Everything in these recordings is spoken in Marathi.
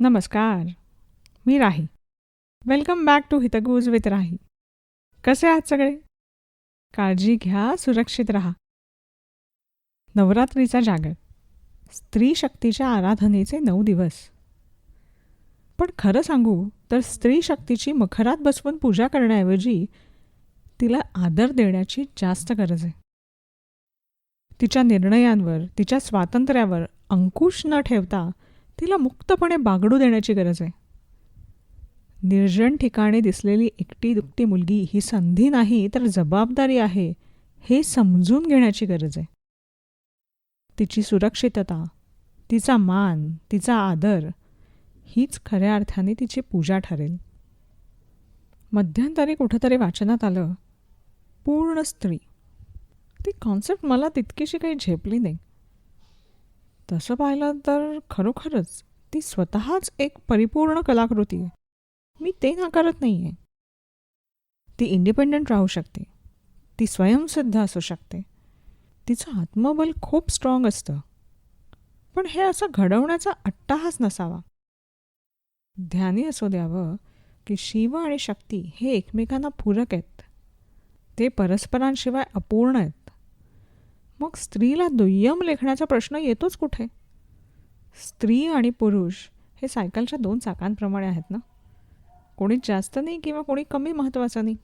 नमस्कार मी Rahi. Welcome back to Hitguj with Rahi कसे आहात सगळे? काळजी घ्या सुरक्षित राहा. नवरात्रीचा जागर. स्त्री शक्तीच्या आराधनेचे नऊ दिवस. पण खरं सांगू तर स्त्री शक्तीची मखरात बसवून पूजा करण्याऐवजी तिला आदर देण्याची जास्त गरज आहे. तिच्या निर्णयांवर तिच्या स्वातंत्र्यावर अंकुश न ठेवता तिला मुक्तपणे बागडू देण्याची गरज आहे. निर्जन ठिकाणी दिसलेली एकटी दुकटी मुलगी ही संधी नाही तर जबाबदारी आहे हे समजून घेण्याची गरज आहे. तिची सुरक्षितता तिचा मान तिचा आदर हीच खऱ्या अर्थाने तिची पूजा ठरेल. मध्यंतरी कुठंतरी वाचनात आलं पूर्ण स्त्री. ती कॉन्सेप्ट मला तितकीशी काही झेपली नाही. तसं पाहिलं तर खरोखरच ती स्वतःच एक परिपूर्ण कलाकृती आहे. मी ते नाकारत नाही आहे ती इंडिपेंडंट राहू शकते. ती स्वयंसिद्ध असू शकते. तिचं आत्मबल खूप स्ट्रॉंग असतं. पण हे असं घडवण्याचा अट्टाहास नसावा. ध्यानी असू द्यावं की शिव आणि शक्ती हे एकमेकांना पूरक आहेत. ते परस्परांशिवाय अपूर्ण आहेत. मग स्त्रीला दुय्यम लेखण्याचा प्रश्न येतोच कुठे? स्त्री आणि पुरुष हे सायकलच्या दोन चाकांप्रमाणे आहेत ना? कोणी जास्त नाही किंवा कोणी कमी महत्त्वाचं नाही.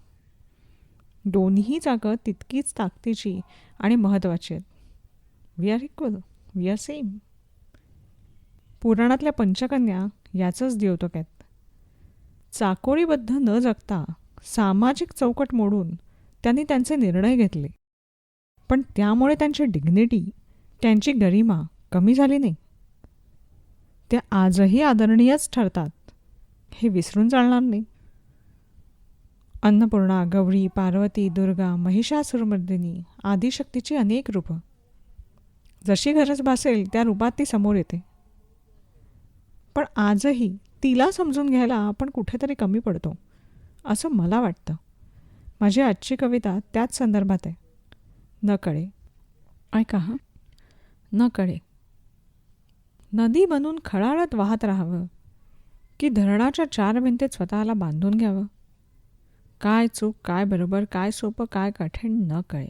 दोन्ही चाकं तितकीच ताकदीची आणि महत्त्वाची आहेत. We are equal we are same पुराणातल्या पंचकन्या याचंच द्योतक आहेत. चाकोरीबद्ध न जगता सामाजिक चौकट मोडून त्यांनी त्यांचे निर्णय घेतले. पण त्यामुळे त्यांची डिग्निटी त्यांची गरिमा कमी झाली नाही. त्या आजही आदरणीयच ठरतात. हे विसरून चालणार नाही. अन्नपूर्णा गौरी पार्वती दुर्गा महिषासुरमर्दिनी आदिशक्तीची अनेक रूपं. जशी गरज भासेल त्या रूपात ती समोर येते. पण आजही तिला समजून घ्यायला आपण कुठेतरी कमी पडतो असं मला वाटतं. माझी आजची कविता त्याच संदर्भात आहे. न कळे ऐका हां. न कळे नदी बनून खळाळत वाहत राहावं. की धरणाच्या चार भिंतीत स्वतःला बांधून घ्यावं. काय चूक काय बरोबर काय सोपं काय कठीण न कळे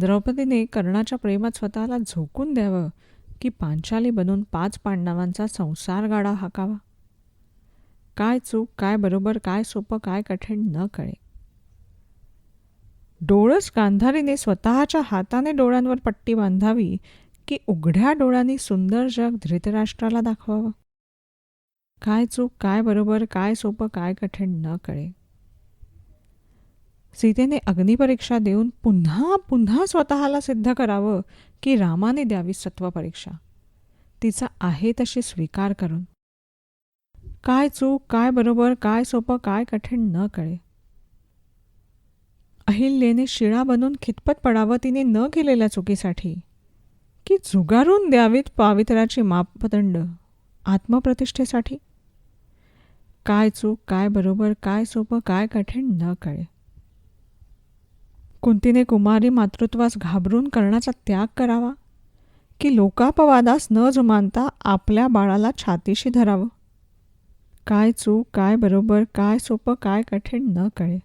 द्रौपदीने कर्णाच्या प्रेमात स्वतःला झोकून द्यावं की पांचाली बनून पाच पांडवांचा संसार गाडा हाकावा. काय चूक काय बरोबर काय सोपं काय कठीण न कळे डोळस गांधारीने स्वतःच्या हाताने डोळ्यांवर पट्टी बांधावी की उघड्या डोळ्यांनी सुंदर जग धृतराष्ट्राला दाखवावं? काय चूक काय बरोबर काय सोपं काय कठीण न कळे. सीतेने अग्निपरीक्षा देऊन पुन्हा पुन्हा स्वतःला सिद्ध करावं की रामाने द्यावी सत्वपरीक्षा. तिचा आहे तशी स्वीकार करून. काय चूक काय बरोबर काय सोपं काय कठीण न कळे. अहिल्याने शिळा बनून खितपत पडावं तिने न केलेल्या चुकीसाठी. की जुगारून द्यावीत पावित्र्याची मापदंड आत्मप्रतिष्ठेसाठी? काय चूक काय बरोबर काय सोपं काय कठीण न कळे. कुंतीने कुमारी मातृत्वास घाबरून करण्याचा त्याग करावा की लोकापवादास न जुमानता आपल्या बाळाला छातीशी धरावं. काय चूक काय बरोबर काय सोपं काय कठीण न कळे.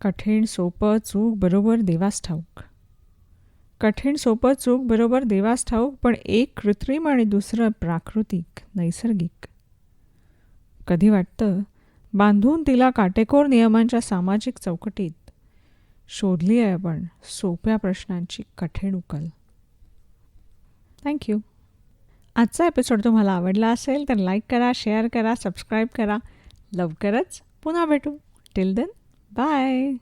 कठीण सोपं चूक बरोबर देवास ठाऊक. कठीण सोपं चूक बरोबर देवास ठाऊक पण एक कृत्रिम आणि दुसरं प्राकृतिक नैसर्गिक. कधी वाटतं बांधून तिला काटेकोर नियमांच्या सामाजिक चौकटीत शोधली आहे आपण सोप्या प्रश्नांची कठीण उकल. थँक्यू आजचा एपिसोड तुम्हाला आवडला असेल तर लाईक करा शेअर करा सबस्क्राईब करा. लवकरच पुन्हा भेटू. Till then Bye.